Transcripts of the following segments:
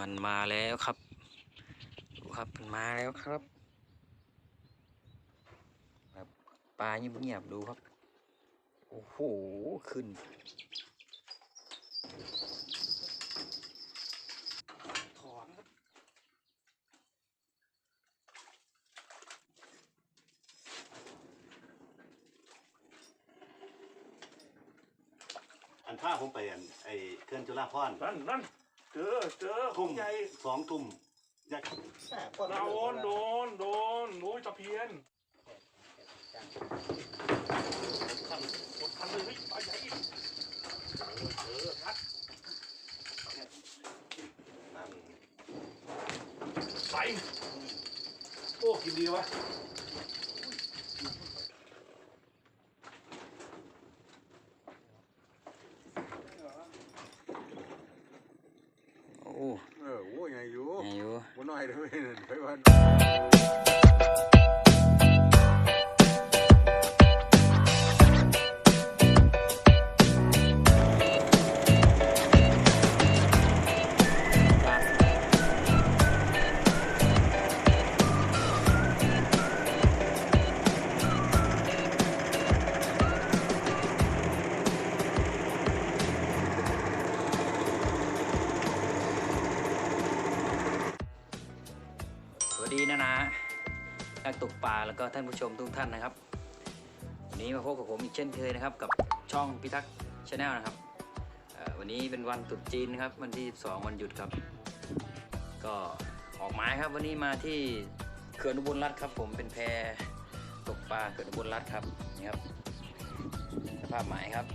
มันมาแล้วครับดูครับมันมาแล้วครับแบบปลาเงียบๆดูครับ โอ้โห ขึ้น ถอนครับอันผ้าผมไปอันไอ้เคลื่อนจุฬาพรณ์ นั่นนั่น เจอเจอขอทุ่งมใหญ่สองทุ่มอยากโดนโดนโดนโอ้ยตะเพียนคันกดคันเลยเฮ้ยปลาใหญ่เอองัดนั่นใส่โอ้กินดีวะ โอ้ เออโอ้ยไงอยู่ยอยู่บ่น้อยเลยไปวัน แล้วก็ท่านผู้ชมทุกท่านนะครับ วันนี้มาพบกับผมอีกเช่นเคยนะครับ กับช่องพิทักษ์ชาแนลนะครับวันนี้เป็นวันตรุษจีนนะครับ วันที่ 12 วันหยุดครับ ก็ออกหมายครับวันนี้มาที่เขื่อนอุบลรัฐครับผมเป็นแพตกปลาเขื่อนอุบลรัฐครับนี่ครับสภาพหมายครับ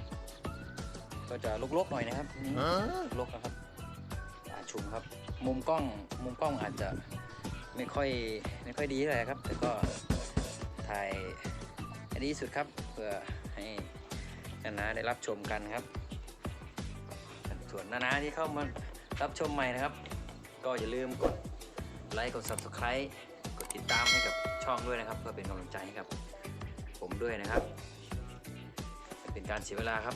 ก็จะลกๆหน่อยนะครับนี่ลกๆนะครับป่าชุมครับ มุมกล้องมุมกล้องอาจจะไม่ค่อยไม่ค่อยดีเท่าไหร่ครับ แต่ก็ ถ่ายให้ดีสุดครับเพื่อให้นานาได้รับชมกันครับ ส่วนนานาที่เข้ามารับชมใหม่นะครับ ก็อย่าลืมกดไลค์กด Subscribe กดติดตามให้กับช่องด้วยนะครับ เพื่อเป็นกำลังใจให้กับผมด้วยนะครับ เป็นการเสียเวลาครับ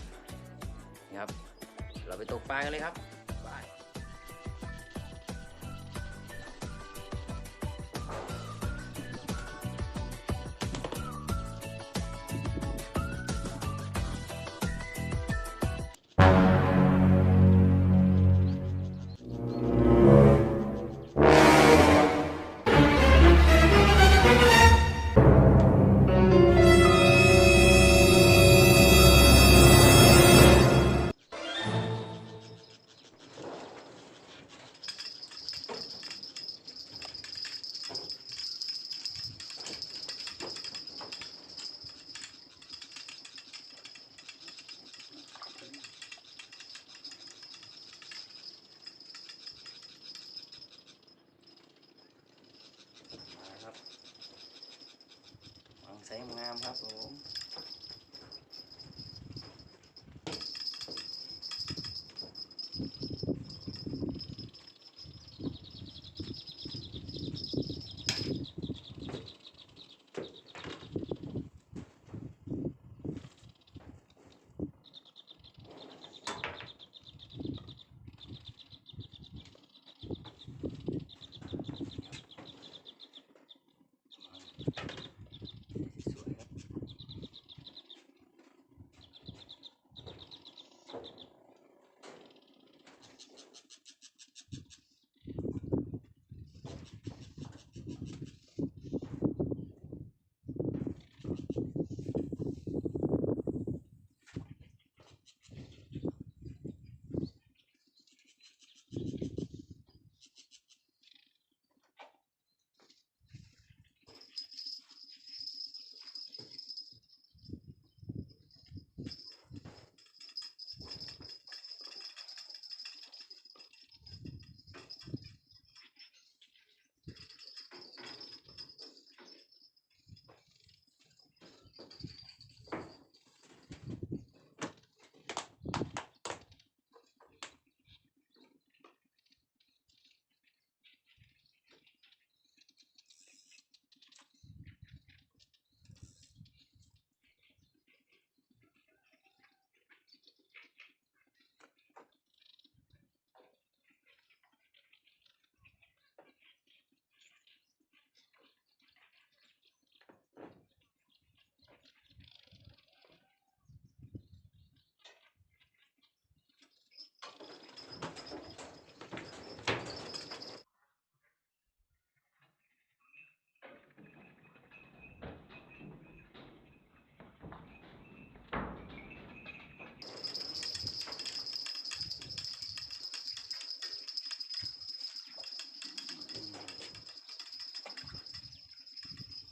นี่ครับ เราไปตกปลากันเลยครับ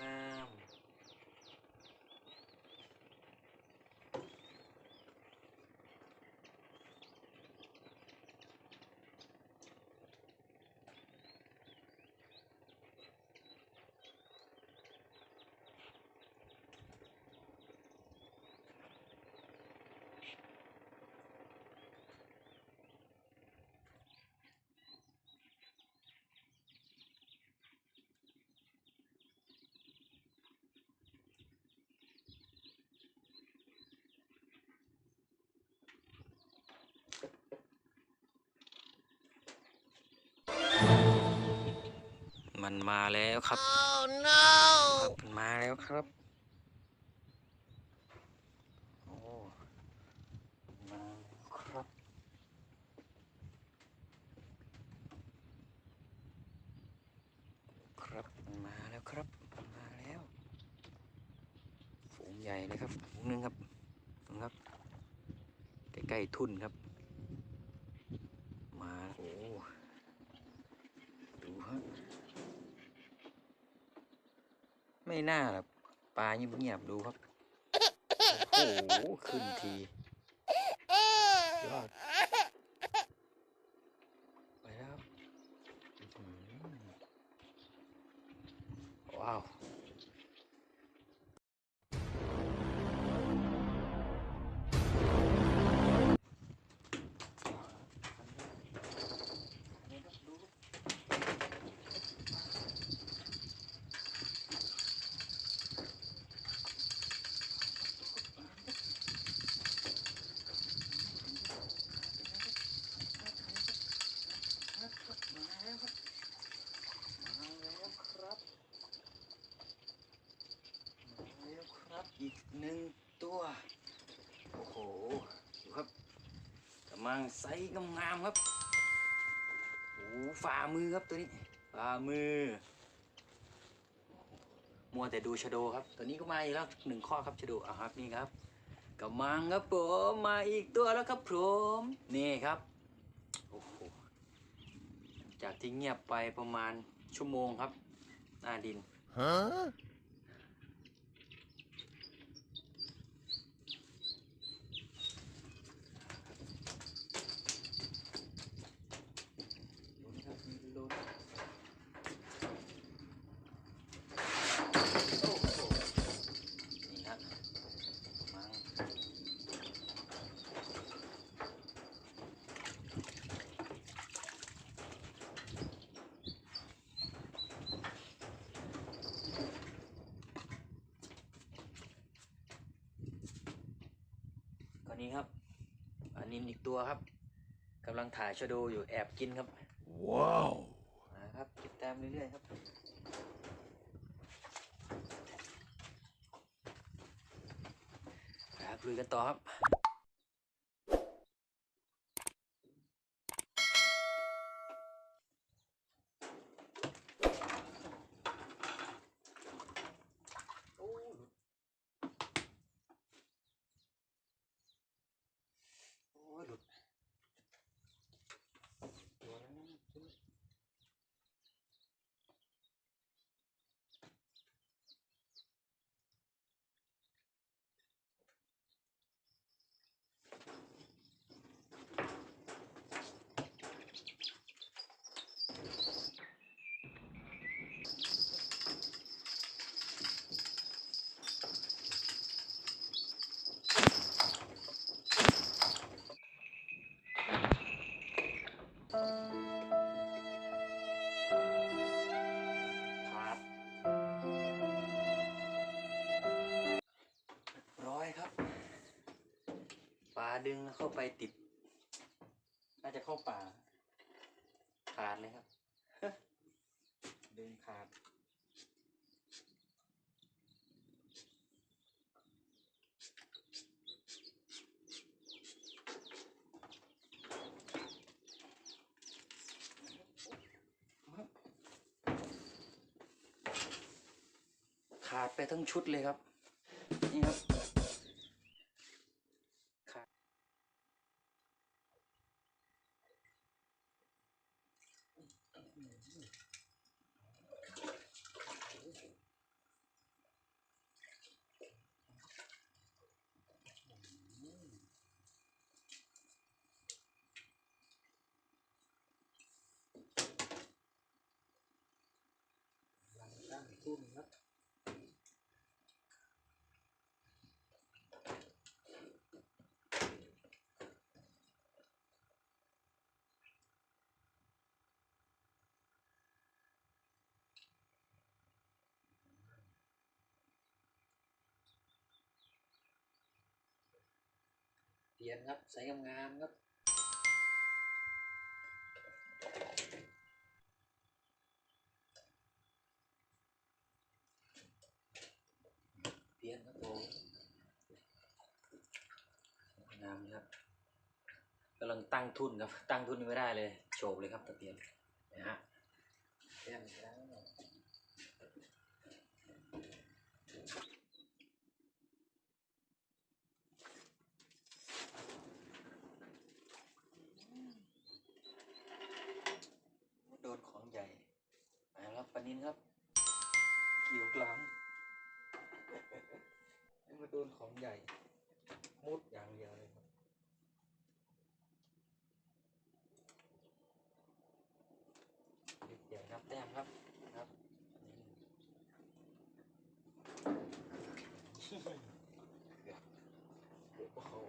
นิ มมันมาแล้วครับครับมันมาแล้วครับโอ้มาแล้วครับครับมันมาแล้วครับมันมาแล้วฝูงใหญ่เลยครับฝูงหนึงครับดูครับใกล้ๆทุ่นครับ มา โอ้ ดูฮะ ไม่ น่าหรอกปลาเงียบๆดูครับ โอ้โห ขึ้นที ไซส์งามๆครับโอ้โหฝ่ามือครับตัวนี้ฝ่ามือ มัวแต่ดูชะโดครับ ตัวนี้ก็มาอีกแล้วหนึ่งข้อครับชะโดอะครับนี่ครับกำลังครับผมมาอีกตัวแล้วครับผมนี่ครับโอ้โหจากที่เงียบไปประมาณชั่วโมงครับ หน้าดินลุ้นครับมีลุ้นโอ้โหนี่ครับมังก็นี้ครับอั นินอีกตัวครับกำลังถ่ายชะโดอยู่แอบกินครับ ว้าว ดึงแล้วเข้าไปติด น่าจะเข้าป่า ขาดเลยครับ ดึงขาด ขาดไปทั้งชุดเลยครับ ขียนครับใส่งามๆครับเปลี่ยนครับผมงามครับกำลังตั้งทุนครับตั้งทุนไม่ได้เลยโฉบเลยครับตะเพียนนะฮะเปลี่ยนแล้วโดนของใหญ่มาแล้วปลา นินครับ เกี่ยวกลางให้มาโดนของใหญ่ มุดอย่างเดียวเลยครับเด็กใหญ่นับแต้มครับครับนี่เกือบเกือบเขา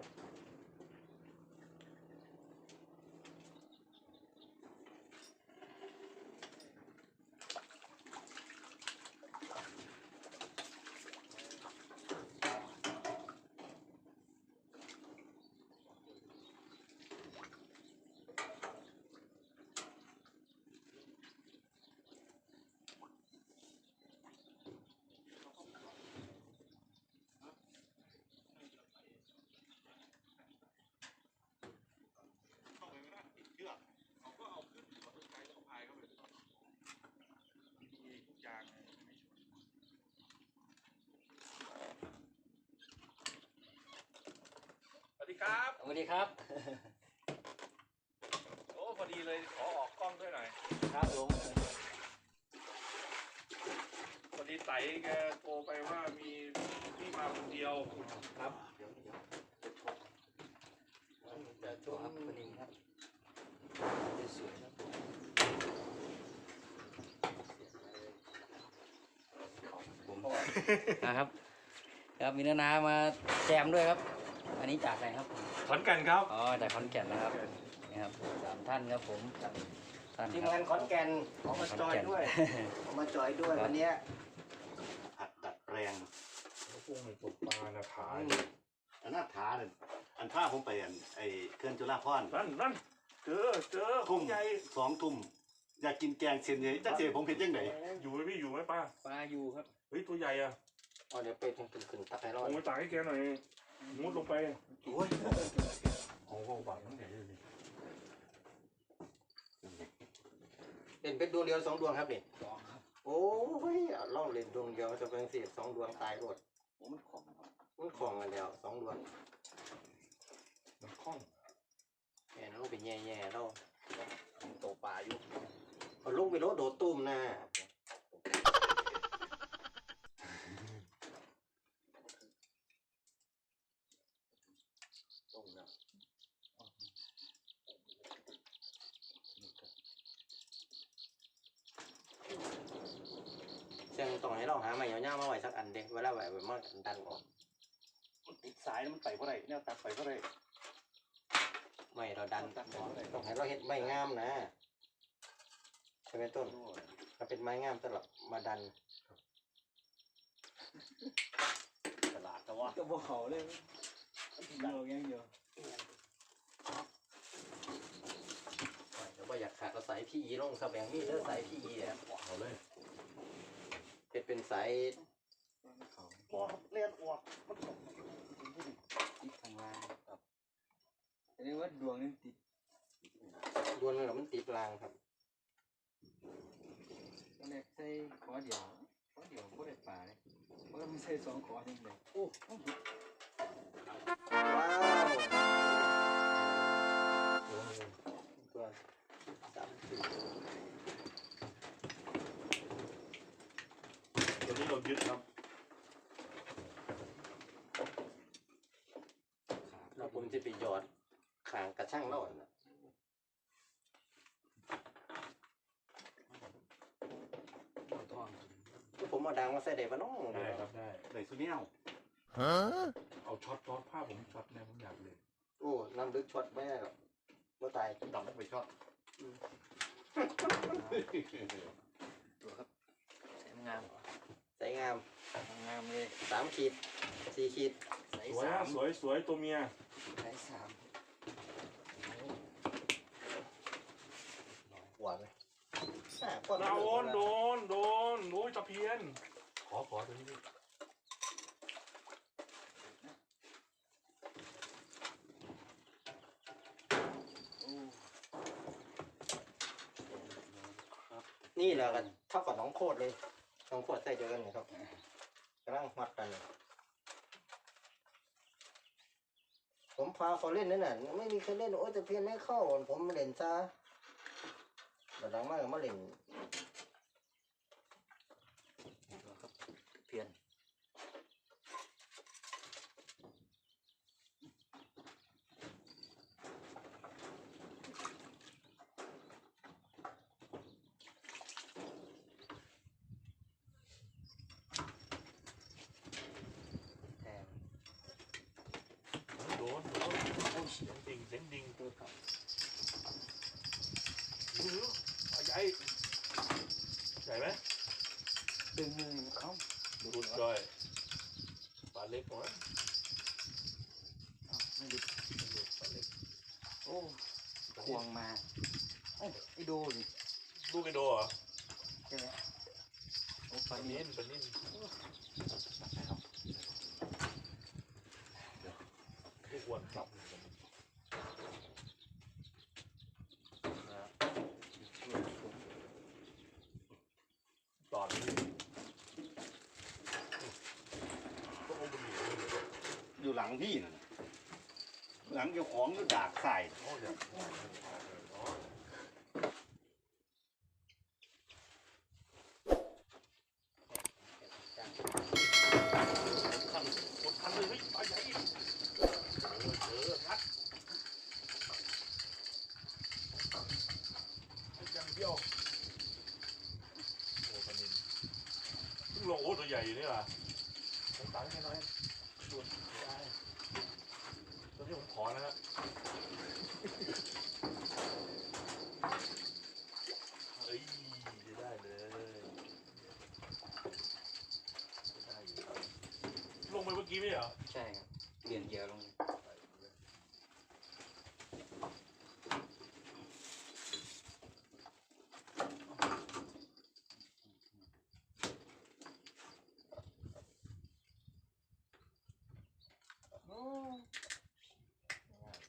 เข้าไปไม่ได้ติดเชือกเขาก็เอาขึ้นเขาต้องใช้แล้วก็พายเข้าไปมีทุกอย่างเลยไม่ชนสวัสดี ครับ สวัสดีครับ โอ้พอดีเลยขอออกกล้องด้วยหน่อย ครับผมพอดีไตแกโทรไปว่ามีพี่มาคนเดียวครับเดี๋ยวเดี๋ยวจะโชว์จะโชว์ครับคนนี้ครับจะสวยครับผมนะครับ ครับมีนานามาแจมด้วยครับ อันนี้จากไหนครับ ขอนกันครับ อ๋อจากขอนแก่นนะครับนี่ครับสามท่านครับผมท่านทีมครับ งานขอนแก่นเขามาจอยด้วยเขามาจอยด้วยวันเนี้ยหัดดัดแปลงกุ้งตกปลานะผาอันหน้าท้าเนี่ยอันผ้าผมไปอันไอ้เครื่องจุฬาพรณ์นั่นนั่นเจอเจอขอทุ่งมใหญ่สองทุ่มอยากกินแกงเซียนเลยจักเสียผมเผ็ดยังไงอยู่ไหมพี่อยู่ไหมป้าปลาอยู่ครับเฮ้ยตัวใหญ่อะเอาเดี๋ยวไปขึ้นขึ้นขึ้นตักให้รอเอาดไปตากให้แกหน่อย มุดลงไปโอ้ยเอาเข้าปากน้ำใหญ่เลยเล่นเป็นดวงเดียวสองดวงครับนี่สองครับโอ้ยลองเล่นดวงเดียวจะเป็นสิสองดวงตายหมดโอ้มันของครับมันของกันแล้วสองดวงมันคล่องแม่น้องเป็นแย่ๆเราโตป่าอยู่เอาลูกไปโลดโดดตุ้มหน้า ต้มแล้ว เสียงต้องให้เราหาใหม่ยาวๆมาไหวสักอันเด็กเวลาไหวมันมันดันออกมันติดสายแล้วมันไปเพราะไรแนวตัดไปเพราะไรไม่เราดันต้องให้เราเห็ดไม้งามนะใช่ไหมต้นถ้าเป็นไม้งามสำหรับมาดันตลาดแต่ว่าก็บอกเขาเลยเดียวยังเดียวแต่ว่าอยากขาดเราสายพี่ลงสแบงนี่เด้อสายพี่อะเอาเลย เป็นเป็นสายออกเลียนออกมันตกติดทางล่างครับเรียกว่าดวงนั้นติดดวนแล้วมันติดรางครับตอนแรกใส่ขอเดียวขอเดียวก็ได้ปลาเลยเพราะมันใส่สองขอจังเลยโอ้ว้าวตัวสามสี่ ตัวนี้เรายึดครับเราผมจะไปหยอดขางกระช่างเล่าอะนะทองคือผมเอาดังมาใส่ได้ปะน้องได้ครับได้เลยสุเนียวเอาช็อตช็อตผ้าผมช็อตแน่ผมอยากเลยโอ้น้ำลึกช็อตไม่ได้หรอกว่าตาย ดำไปชอบตัวครับใส่งามใส่งามงามเลยสามขีดสี่ขีดใส่สวยสาอะมสวยสวยตัวเมียใส่สามหวานเลยอะก้อนโดมันนโดนโดนโอ้ยตะเพียนขอขอตัวนี้ดิโอ้นี่แหละกันเท่ากับน้องโคตรเลย สองขวดใส่เดียวกันนะครับกำลังมัดกัน ผมพาเขาเล่นนั่นน่ะไม่มีใครเล่นโอ้ยแต่เพียนให้เข้าผมมาเล่นซะแต่ดังมากมาเล่น ตัวครับเพียน แทน โดนโดนโอ้ยเสียงดิ่งเสียงดิ่งตัวเขาดูดูเอใหญ่ใหญ่ไหมตึงมือเขาดูดจอยปลาเล็กกว่อ้าวไม่หลุดปลาเล็กโอ้ควงมาอ้ยไอ้ดูดิลูกไอโดเหรอใช่ไหมโอ้ปลาลานี้นิ่นปลานิ่นลูกอ้วนครับตอนนี้ก็คงเป็นหนูเลย อยู่ห ลังพี่น่ะหลังเจ้าของอยู่ดากใส่ โอ้ยอยากอ๋อคันกดคันเลยเฮ้ยปลาใหญ่เออเอองัดไอ้ยังเบี้ยวโอ้ปลานินเพิ่งลงโอ้ตัวใหญ่อยู่นี่หว่าผมตังค์ให้หน่อยชวนไม่ได้ตัวนี้ผมขอนะครับ เฮ้ยได้เลยได้อยู่ลงไป เหรอ ใช่ครับ เปลี่ยนเยอะลง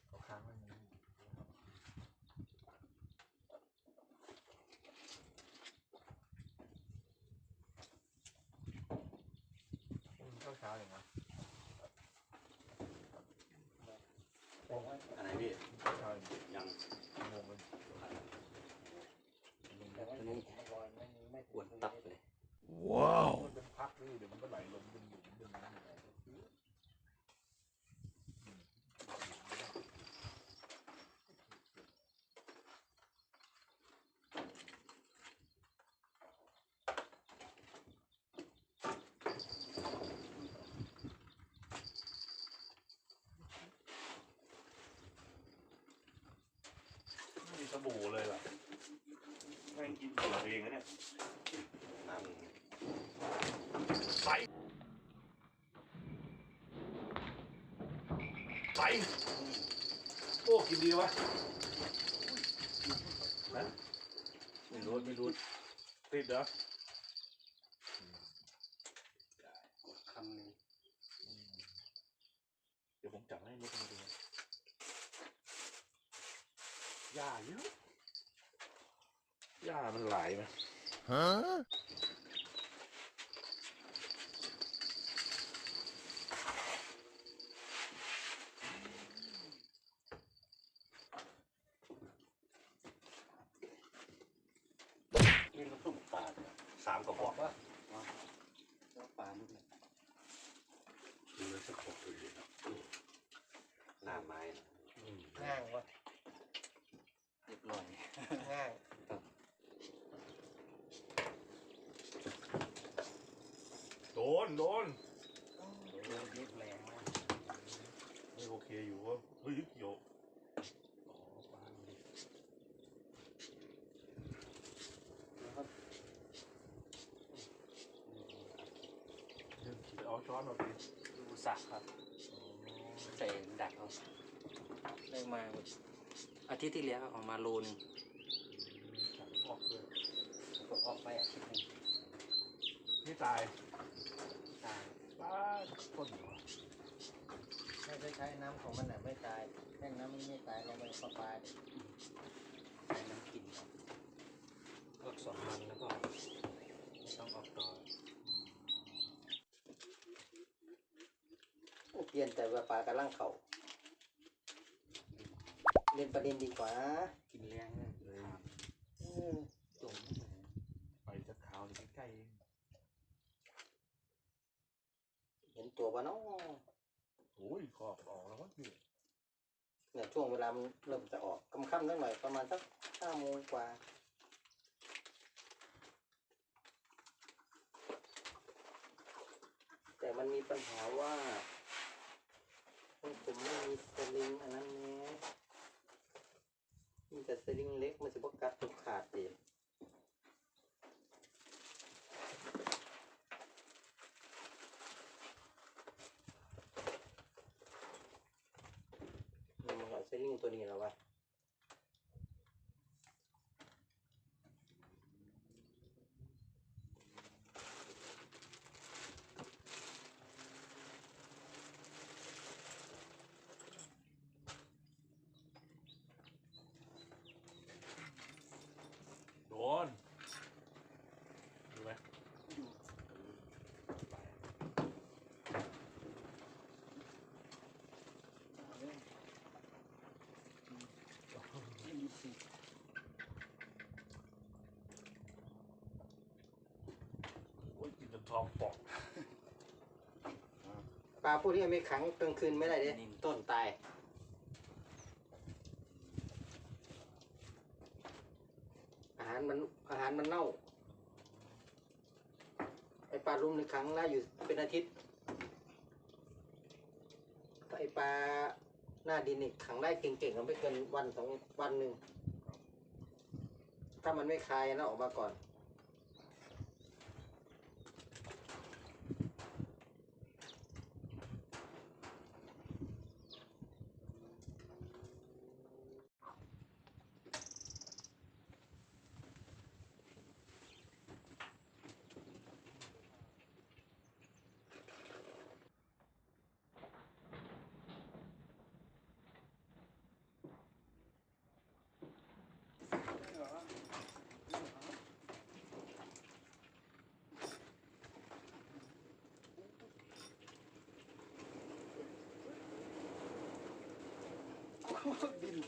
เอาค้างไว้อย่างนี้เข้าเช้าอย่างนะ อะไรพี่ เข้าเช้าอย่าง ยัง งงเลย ตัวนี้ปวดตับเลย มันเป็นพักนี่เดี๋ยวมันก็ไหลลงเป็นหลุมเป็นน้ำไม่มี สบู่เลยล่ะแม่งกินตัวเองนะเนี่ยน้ใสใสอ้กินดีวะนะไม่รู้ไม่รู้ติดเหรอ คำหนึ่ง เดี๋ยวผมจับให้นิดนึงดูหญ้าเยอะหญ้ามันไหลไหม นี่ลูกตุ้มปลาเนี่ยสามกระบอก ว่าแล้วปลาลูกเนี่ย ดูแล้วสักหกตัวเลยหน้าไม้นะ ง่างวะ เรียบร้อย ง่าง โดนโดนเริ่มเล็บแรงมากไม่โอเคอยู่ว่าเฮ้ยเกี่ยวเดี๋ยวคิดเอาช้อนเอาดิดูสักครับใส่ดักเอาได้มาอาทิตย์ที่แล้วเอามาโลนึงออกเลยออกไปอาทิตย์นึงนี่ตาย ป้าต้นเหรอไม่ได้ใช้น้ำของมันน่ะไม่ตายแม่งน้ำมันไม่ตายเราไปปลาปลาดิใช้น้ำกินครับออกสองวันแล้วก็ไม่ต้องออกต่อโอ้เปลี่ยนแต่ว่าปลากระลังเขาเรียนประเด็นดีกว่า กินแรงเลย เลย อืม จมไปจะขาวอยู่ใกล้ๆเอง เห็น ตัวปะเนาะโอ้ยขอบออกแล้ววะพี่เนี่ยช่วงเวลามันเริ่มจะออกค่ำๆนิดหน่อยประมาณสักห้าโมงกว่าแต่มันมีปัญหาว่าผมไม่มีสลิงอันนั้นแน่มีแต่สลิงเล็กมันจะบกัดจนขาดเองมันเอาสลิงตัวนี้แล้ววะ โดนดูไหมไปโอ้ยกินจน ท้องป่องปลาพวกนี้ไม่ขังกลางคืนไม่ได้เด้ต้นตาย อาหารมันอาหารมันเน่าไอปลารุมในขังได้อยู่เป็นอาทิตย์ถ้าไอปลาหน้าดินนี่ขังได้เก่งๆก็ไม่เกินวันสองวันหนึ่งถ้ามันไม่คายนะออกมาก่อน Wind.